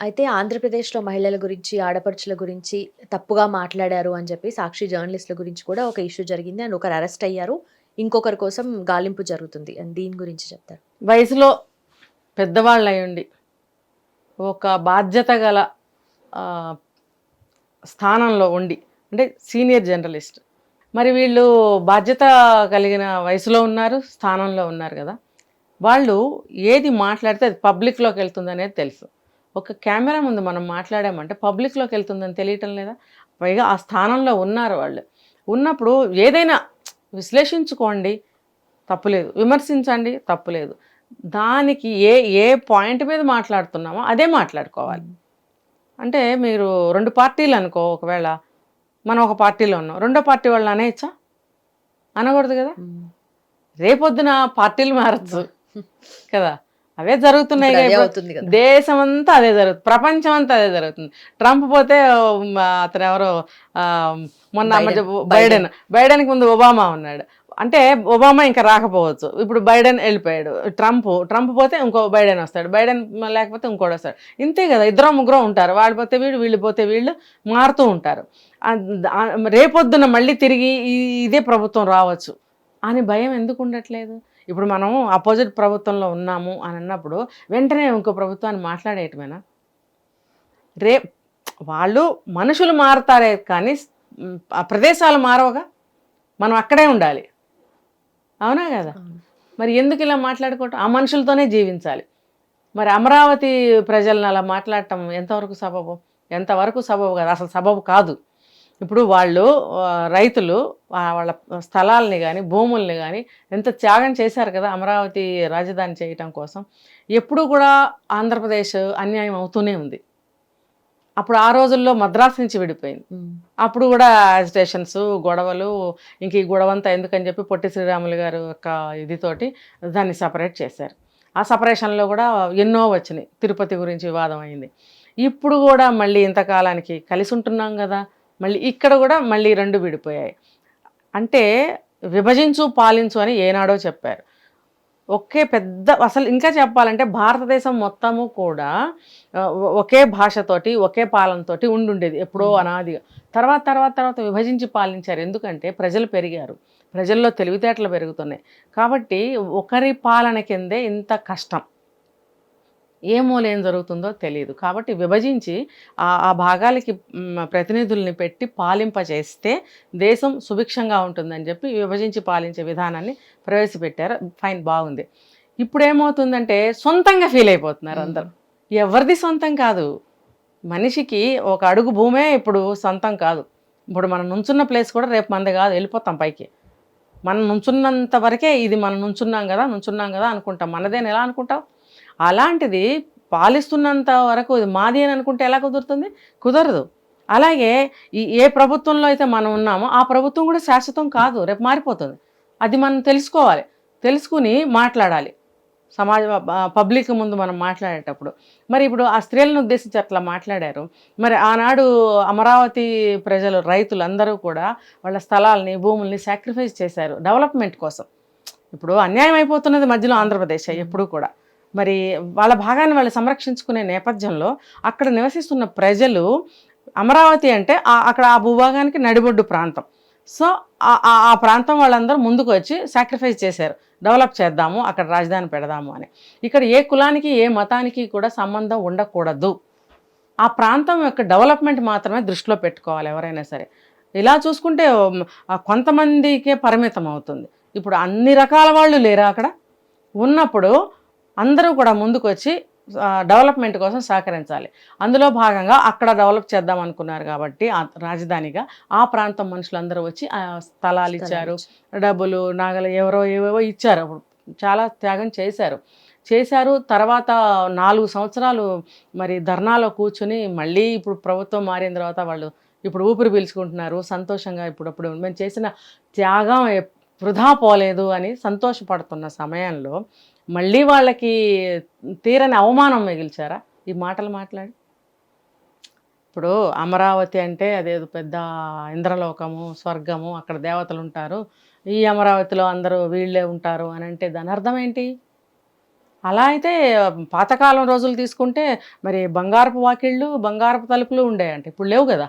అయితే ఆంధ్రప్రదేశ్‌లో మహిళల గురించి, ఆడపడుచుల గురించి తప్పుగా మాట్లాడారు అని చెప్పి సాక్షి జర్నలిస్ట్‌ల గురించి కూడా ఒక ఇష్యూ జరిగింది. అండ్ ఒకరు అరెస్ట్ అయ్యారు. ఇంకొకరి కోసం గాలింపు జరుగుతుంది. అండ్ దీని గురించి చెప్తారు. వయసులో పెద్దవాళ్ళయ్యుండి ఒక బాధ్యత గల స్థానంలో ఉండి అంటే సీనియర్ జర్నలిస్ట్ మరి వీళ్ళు బాధ్యత కలిగిన వయసులో ఉన్నారు స్థానంలో ఉన్నారు కదా వాళ్ళు ఏది మాట్లాడితే అది పబ్లిక్లోకి వెళ్తుంది అనేది తెలుసు ఒక కెమెరా ముందు మనం మాట్లాడామంటే పబ్లిక్లోకి వెళ్తుందని తెలియటం లేదా? పైగా ఆ స్థానంలో ఉన్నారు వాళ్ళు. ఉన్నప్పుడు ఏదైనా విశ్లేషించుకోండి. తప్పులేదు. విమర్శించండి. తప్పులేదు. దానికి ఏ ఏ పాయింట్ మీద మాట్లాడుతున్నామో అదే మాట్లాడుకోవాలి. అంటే మీరు రెండు పార్టీలు అనుకో ఒకవేళ మనం ఒక పార్టీలో ఉన్నాం. రెండో పార్టీ వాళ్ళు అనేయచ్చా? అనకూడదు కదా? రేపొద్దున పార్టీలు మారచ్చు కదా? అవే జరుగుతున్నాయి. దేశం అంతా అదే జరుగుతుంది. ప్రపంచం అంతా అదే జరుగుతుంది. ట్రంప్ పోతే అతను ఎవరో? మొన్న బైడెన్. బైడెన్కి ముందు ఒబామా ఉన్నాడు. అంటే ఒబామా ఇంకా రాకపోవచ్చు. ఇప్పుడు బైడెన్ వెళ్ళిపోయాడు. ట్రంప్ ట్రంప్ పోతే ఇంకో బైడెన్ వస్తాడు. బైడెన్ లేకపోతే ఇంకోటి వస్తాడు. ఇంతే కదా ఇద్దరు ముగ్గురు ఉంటారు. వాడు పోతే వీళ్ళు వీళ్ళు పోతే వీళ్ళు మారుతూ ఉంటారు. రేపొద్దున మళ్ళీ తిరిగి ఇదే ప్రభుత్వం రావచ్చు. అని భయం ఎందుకు ఉండట్లేదు? ఇప్పుడు మనం అపోజిట్ ప్రభుత్వంలో ఉన్నాము అని అన్నప్పుడు వెంటనే ఇంకో ప్రభుత్వాన్ని మాట్లాడేయటమేనా? రే వాళ్ళు మనుషులు మారుతారే కానీ ప్రదేశాలు మారవగా? మనం అక్కడే ఉండాలి. అవునా కదా? మరి ఎందుకు ఇలా మాట్లాడుకోవటం? ఆ మనుషులతోనే జీవించాలి. మరి అమరావతి ప్రజలను అలా మాట్లాడటం ఎంతవరకు సబబు? ఎంతవరకు సబబు కాదు? అసలు సబబు కాదు. ఇప్పుడు వాళ్ళు రైతులు వాళ్ళ స్థలాల్ని కానీ భూముల్ని కానీ ఎంత త్యాగం చేశారు కదా అమరావతి రాజధాని చేయటం కోసం ఎప్పుడు కూడా ఆంధ్రప్రదేశ్ అన్యాయం అవుతూనే ఉంది. అప్పుడు ఆ రోజుల్లో మద్రాసు నుంచి విడిపోయింది. అప్పుడు కూడా యాజిటేషన్స్ గొడవలు ఇంక ఈ గొడవంతా ఎందుకని చెప్పి పొట్టి శ్రీరాములు గారు యొక్క ఇదితోటి దాన్ని సపరేట్ చేశారు. ఆ సపరేషన్లో కూడా ఎన్నో వచ్చినాయి. తిరుపతి గురించి వివాదం అయింది. ఇప్పుడు కూడా మళ్ళీ ఇంతకాలానికి కలిసి ఉంటున్నాం కదా. మళ్ళీ ఇక్కడ కూడా మళ్ళీ రెండు విడిపోయాయి. అంటే విభజించు పాలించు అని ఏనాడో చెప్పారు. ఒకే పెద్ద అసలు ఇంకా చెప్పాలంటే భారతదేశం మొత్తము కూడా ఒకే భాషతోటి ఒకే పాలనతోటి ఉండుండేది ఎప్పుడో అనాదిగా. తర్వాత తర్వాత తర్వాత విభజించి పాలించారు. ఎందుకంటే ప్రజలు పెరిగారు. ప్రజల్లో తెలివితేటలు పెరుగుతున్నాయి. కాబట్టి ఒకరి పాలన కిందే ఇంత కష్టం. ఏ మూల ఏం జరుగుతుందో తెలియదు కాబట్టి విభజించి ఆ ఆ భాగాలకి ప్రతినిధుల్ని పెట్టి పాలింపచేస్తే దేశం సుభిక్షంగా ఉంటుందని చెప్పి విభజించి పాలించే విధానాన్ని ప్రవేశపెట్టారు. ఫైన్ బాగుంది. ఇప్పుడు ఏమవుతుందంటే సొంతంగా ఫీల్ అయిపోతున్నారు అందరూ. ఎవరిది సొంతం కాదు? మనిషికి ఒక అడుగు భూమే ఇప్పుడు సొంతం కాదు. ఇప్పుడు మనం నుంచున్న ప్లేస్ కూడా రేపు మనది కాదు వెళ్ళిపోతాం పైకి. మనం నుంచున్నంత వరకే ఇది మనం నుంచున్నాం కదా నుంచున్నాం కదా అనుకుంటాం. మనదేని ఎలా అనుకుంటాం అలాంటిది పాలిస్తున్నంత వరకు ఇది మాది అని అనుకుంటే ఎలా కుదురుతుంది? కుదరదు. అలాగే ఈ ఏ ప్రభుత్వంలో అయితే మనం ఉన్నామో ఆ ప్రభుత్వం కూడా శాశ్వతం కాదు. రేపు మారిపోతుంది. అది మనం తెలుసుకోవాలి. తెలుసుకుని మాట్లాడాలి. సమాజ పబ్లిక్ ముందు మనం మాట్లాడేటప్పుడు. మరి ఇప్పుడు ఆ స్త్రీలను ఉద్దేశించి అట్లా మాట్లాడారు. మరి ఆనాడు అమరావతి ప్రజలు రైతులు అందరూ కూడా వాళ్ళ స్థలాల్ని భూముల్ని సాక్రిఫైస్ చేశారు డెవలప్మెంట్ కోసం. ఇప్పుడు అన్యాయం అయిపోతున్నది మధ్యలో ఆంధ్రప్రదేశ్ ఎప్పుడు కూడా. మరి వాళ్ళ భాగాన్ని వాళ్ళు సంరక్షించుకునే నేపథ్యంలో అక్కడ నివసిస్తున్న ప్రజలు అమరావతి అంటే అక్కడ ఆ భూభాగానికి నడిబొడ్డు ప్రాంతం. సో ఆ- ఆ ప్రాంతం వాళ్ళందరూ ముందుకు వచ్చి సాక్రిఫైస్ చేశారు. డెవలప్ చేద్దాము అక్కడ రాజధాని పెడదాము అని. ఇక్కడ ఏ కులానికి ఏ మతానికి కూడా సంబంధం ఉండకూడదు. ఆ ప్రాంతం యొక్క డెవలప్మెంట్ మాత్రమే దృష్టిలో పెట్టుకోవాలి ఎవరైనా సరే. ఇలా చూసుకుంటే కొంతమందికే పరిమితం అవుతుంది ఇప్పుడు అన్ని రకాల వాళ్ళు లేరా అక్కడ? ఉన్నప్పుడు అందరూ కూడా ముందుకు వచ్చి డెవలప్మెంట్ కోసం సహకరించాలి. అందులో భాగంగా అక్కడ డెవలప్ చేద్దాం అనుకున్నారు కాబట్టి ఆ రాజధానిగా ఆ ప్రాంతం మనుషులందరూ వచ్చి ఆ స్థలాలు ఇచ్చారు డబ్బులు నాగలు ఎవరో ఏవేవో ఇచ్చారు. అప్పుడు చాలా త్యాగం చేశారు. చేశారు. తర్వాత నాలుగు సంవత్సరాలు మరి ధర్నాలో కూర్చుని మళ్ళీ ఇప్పుడు ప్రభుత్వం మారిన తర్వాత వాళ్ళు ఇప్పుడు ఊపిరి పీల్చుకుంటున్నారు. సంతోషంగా ఇప్పుడప్పుడు మేము చేసిన త్యాగం వృధా పోలేదు అని సంతోషపడుతున్న సమయంలో మళ్ళీ వాళ్ళకి తీరని అవమానం మిగిల్చారా? ఈ మాటలు మాట్లాడి. ఇప్పుడు అమరావతి అంటే అదేదో పెద్ద ఇంద్రలోకము స్వర్గము అక్కడ దేవతలు ఉంటారు. ఈ అమరావతిలో అందరూ వీళ్ళే ఉంటారు అని అంటే దాని అర్థం ఏంటి? అలా అయితే పాతకాలం రోజులు తీసుకుంటే మరి బంగారపు వాకిళ్ళు బంగారపు తలుపులు ఉండేయంట. ఇప్పుడు లేవు కదా.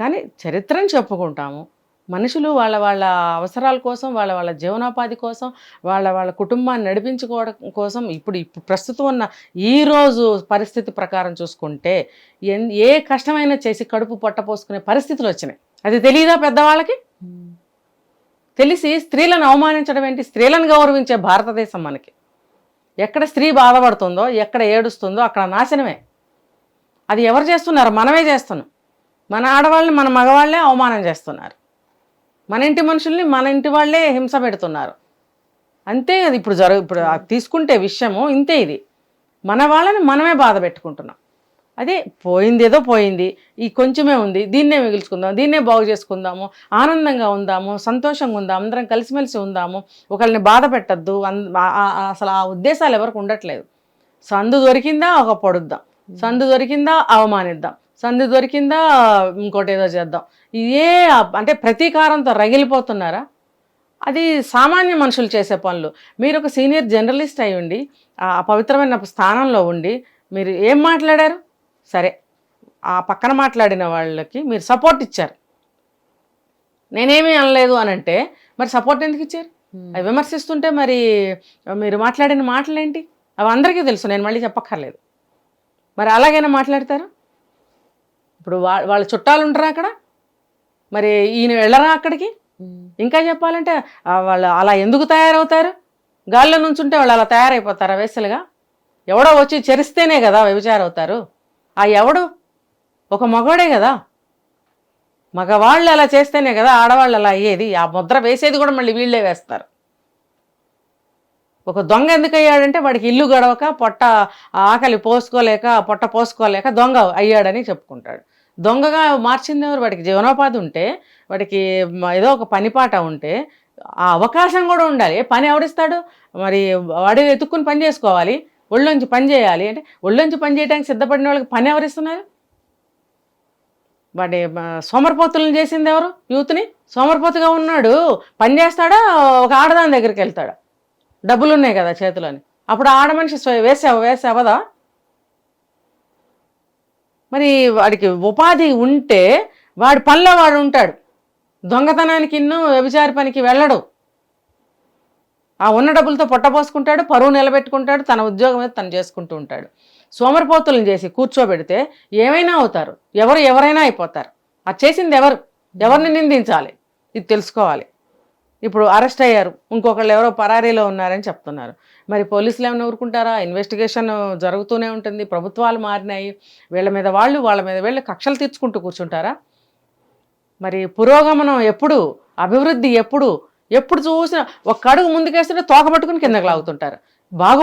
కానీ చరిత్రను చెప్పుకుంటాము. మనుషులు వాళ్ళ వాళ్ళ అవసరాల కోసం వాళ్ళ వాళ్ళ జీవనోపాధి కోసం వాళ్ళ వాళ్ళ కుటుంబాన్ని నడిపించుకోవడం కోసం ఇప్పుడు ఇప్పుడు ప్రస్తుతం ఉన్న ఈరోజు పరిస్థితి ప్రకారం చూసుకుంటే ఎన్- ఏ కష్టమైనా చేసి కడుపు పొట్టపోసుకునే పరిస్థితులు వచ్చినాయి. అది తెలియదా పెద్దవాళ్ళకి? తెలిసి స్త్రీలను అవమానించడం ఏంటి? స్త్రీలను గౌరవించే భారతదేశం మనకి. ఎక్కడ స్త్రీ బాధపడుతుందో ఎక్కడ ఏడుస్తుందో అక్కడ నాశనమే. అది ఎవరు చేస్తున్నారు? మనమే చేస్తున్నాం. మన ఆడవాళ్ళని మన మగవాళ్ళే అవమానం చేస్తున్నారు. మన ఇంటి మనుషుల్ని మన ఇంటి వాళ్ళే హింస పెడుతున్నారు. అంతే అది ఇప్పుడు జరుగు ఇప్పుడు తీసుకుంటే విషయము ఇంతే ఇది. మన వాళ్ళని మనమే బాధ పెట్టుకుంటున్నాం. అదే పోయింది ఏదో పోయింది ఈ కొంచెమే ఉంది దీన్నే మిగుల్చుకుందాం దీన్నే బాగు చేసుకుందాము ఆనందంగా ఉందాము సంతోషంగా ఉందాం అందరం కలిసిమెలిసి ఉందాము ఒకళ్ళని బాధ పెట్టద్దు అసలు ఆ ఉద్దేశాలు ఎవరికి ఉండట్లేదు. సందు దొరికిందా ఒక పొడుద్దాం. సందు దొరికిందా అవమానిద్దాం. సందు దొరికిందా? ఇంకోటి ఏదో చేద్దాం. ఇదే అంటే ప్రతీకారంతో రగిలిపోతున్నారా? అది సామాన్య మనుషులు చేసే పనులు. మీరు ఒక సీనియర్ జర్నలిస్ట్ అయి ఉండి ఆ పవిత్రమైన స్థానంలో ఉండి మీరు ఏం మాట్లాడారు? సరే. ఆ పక్కన మాట్లాడిన వాళ్ళకి మీరు సపోర్ట్ ఇచ్చారు. నేనేమీ అనలేదు అని అంటే మరి సపోర్ట్ ఎందుకు ఇచ్చారు. అవి విమర్శిస్తుంటే మరి మీరు మాట్లాడిన మాటలు ఏంటి అవి అందరికీ తెలుసు. నేను మళ్ళీ చెప్పక్కర్లేదు. మరి అలాగైనా మాట్లాడతారు? ఇప్పుడు వా వాళ్ళ చుట్టాలు ఉంటారా అక్కడ? మరి ఈయన వెళ్ళరా అక్కడికి. ఇంకా చెప్పాలంటే వాళ్ళు అలా ఎందుకు తయారవుతారు? గాల్లో నుంచుంటే వాళ్ళు అలా తయారైపోతారా వేసలుగా? ఎవడో వచ్చి చెరిస్తేనే కదా వ్యభిచారం అవుతారు ఆ ఎవడు? ఒక మగవాడే కదా. మగవాళ్ళు అలా చేస్తేనే కదా ఆడవాళ్ళు అలా అయ్యేది. ఆ ముద్ర వేసేది కూడా మళ్ళీ వీళ్ళే వేస్తారు. ఒక దొంగ ఎందుకు అయ్యాడంటే వాడికి ఇల్లు గడవక పొట్ట ఆకలి పోసుకోలేక పొట్ట పోసుకోలేక దొంగ అయ్యాడని చెప్పుకుంటాడు. దొంగగా మార్చింది ఎవరు వాడికి జీవనోపాధి ఉంటే వాడికి ఏదో ఒక పనిపాట ఉంటే ఆ అవకాశం కూడా ఉండాలి. ఏ పని ఎవడిస్తాడు? మరి వాడి ఎత్తుక్కుని పని చేసుకోవాలి. ఒళ్ళొంచి పని చేయాలి. అంటే ఒళ్ళొంచి పని చేయడానికి సిద్ధపడిన వాళ్ళకి పని ఎవరిస్తున్నారు? వాడి సోమరపోతులను చేసింది ఎవరు? యూత్ని? సోమరపోతుగా ఉన్నాడు. పని చేస్తాడా? ఒక ఆడదాని దగ్గరికి వెళ్తాడా? డబ్బులు ఉన్నాయి కదా చేతిలోని. అప్పుడు ఆడ మనిషి వేసావు వేసావదా? మరి వాడికి ఉపాధి ఉంటే వాడి పనిలో వాడు ఉంటాడు. దొంగతనానికి ఇన్నో వ్యభిచారి పనికి వెళ్ళడు. ఆ ఉన్న డబ్బులతో పొట్టపోసుకుంటాడు పరువు నిలబెట్టుకుంటాడు తన ఉద్యోగం మీద తను చేసుకుంటూ ఉంటాడు. సోమరిపోతులను చేసి కూర్చోబెడితే ఏమైనా అవుతారు. ఎవరు ఎవరైనా అయిపోతారు. అది చేసింది ఎవరు? ఎవరిని నిందించాలి? ఇది తెలుసుకోవాలి. ఇప్పుడు అరెస్ట్ అయ్యారు. ఇంకొకళ్ళు ఎవరో పరారీలో ఉన్నారని చెప్తున్నారు. మరి పోలీసులు ఏమైనా ఊరుకుంటారా? ఇన్వెస్టిగేషన్ జరుగుతూనే ఉంటుంది. ప్రభుత్వాలు మారినాయి. వీళ్ళ మీద వాళ్ళు వాళ్ళ మీద వీళ్ళు కక్షలు తీర్చుకుంటూ కూర్చుంటారా? మరి పురోగమనం ఎప్పుడు? అభివృద్ధి ఎప్పుడు? ఎప్పుడు చూసినా ఒక అడుగు ముందుకేస్తుంటే తోక పట్టుకుని బాగు లాగుతుంటారు. బాగు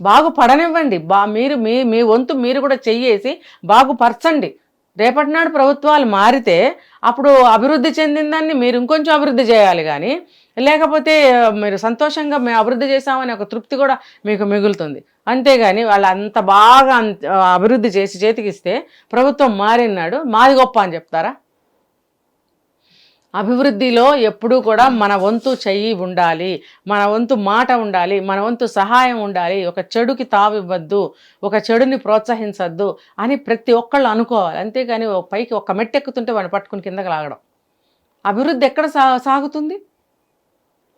బాగుపడనివ్వండి. బా మీరు మీ మీ వంతు మీరు కూడా చెయ్యేసి బాగుపరచండి. రేపటి నాడు ప్రభుత్వాలు మారితే అప్పుడు అభివృద్ధి చెందిన దాన్ని మీరు ఇంకొంచెం అభివృద్ధి చేయాలి కానీ లేకపోతే మీరు సంతోషంగా మేము అభివృద్ధి చేశామనే ఒక తృప్తి కూడా మీకు మిగులుతుంది. అంతేగాని వాళ్ళు అంత బాగా అభివృద్ధి చేసి చేతికిస్తే ప్రభుత్వం మారినాడు మాది గొప్ప అని చెప్తారా? అభివృద్ధిలో ఎప్పుడూ కూడా మన వంతు చెయ్యి ఉండాలి మన వంతు మాట ఉండాలి మన వంతు సహాయం ఉండాలి ఒక చెడుకి తావివ్వద్దు ఒక చెడుని ప్రోత్సహించద్దు అని ప్రతి ఒక్కళ్ళు అనుకోవాలి. అంతేగాని పైకి ఒక మెట్టెక్కుతుంటే వాడిని పట్టుకుని కిందకి లాగడం. అభివృద్ధి ఎక్కడ సా సాగుతుంది?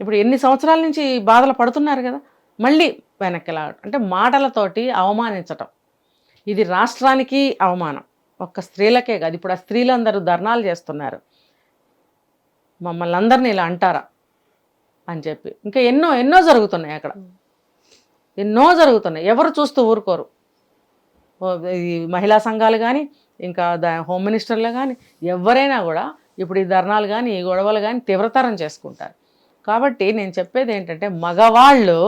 ఇప్పుడు ఎన్ని సంవత్సరాల నుంచి బాధలు పడుతున్నారు కదా? మళ్ళీ వెనక్కి లాగడం. అంటే మాటలతోటి అవమానించటం. ఇది రాష్ట్రానికి అవమానం. ఒక్క స్త్రీలకే కాదు. ఇప్పుడు ఆ స్త్రీలందరూ ధర్నాలు చేస్తున్నారు. మమ్మల్ని అందరినీ ఇలా అంటారా అని చెప్పి. ఇంకా ఎన్నో ఎన్నో జరుగుతున్నాయి అక్కడ. ఎన్నో జరుగుతున్నాయి. ఎవరు చూస్తూ ఊరుకోరు. ఈ మహిళా సంఘాలు కానీ ఇంకా దా హోమ్ మినిస్టర్లు కానీ ఎవరైనా కూడా ఇప్పుడు ఈ ధర్నాలు కానీ ఈ గొడవలు కానీ తీవ్రతరం చేసుకుంటారు. కాబట్టి నేను చెప్పేది ఏంటంటే మగవాళ్ళు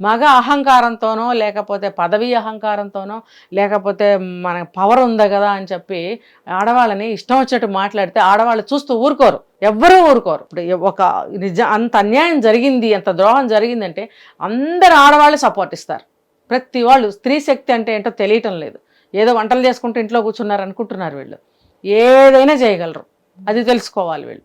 మగ అహంకారంతోనో లేకపోతే పదవీ అహంకారంతోనో లేకపోతే మన పవర్ ఉంది కదా అని చెప్పి ఆడవాళ్ళని ఇష్టం వచ్చినట్టు మాట్లాడితే ఆడవాళ్ళు చూస్తూ ఊరుకోరు. ఎవ్వరూ ఊరుకోరు. ఇప్పుడు ఒక నిజ అంత అన్యాయం జరిగింది అంత ద్రోహం జరిగిందంటే అందరు ఆడవాళ్ళు సపోర్ట్ ఇస్తారు. ప్రతి వాళ్ళు స్త్రీ శక్తి అంటే ఏంటో తెలియటం లేదు. ఏదో వంటలు చేసుకుంటూ ఇంట్లో కూర్చున్నారు అనుకుంటున్నారు వీళ్ళు. ఏదైనా చేయగలరు. అది తెలుసుకోవాలి వీళ్ళు.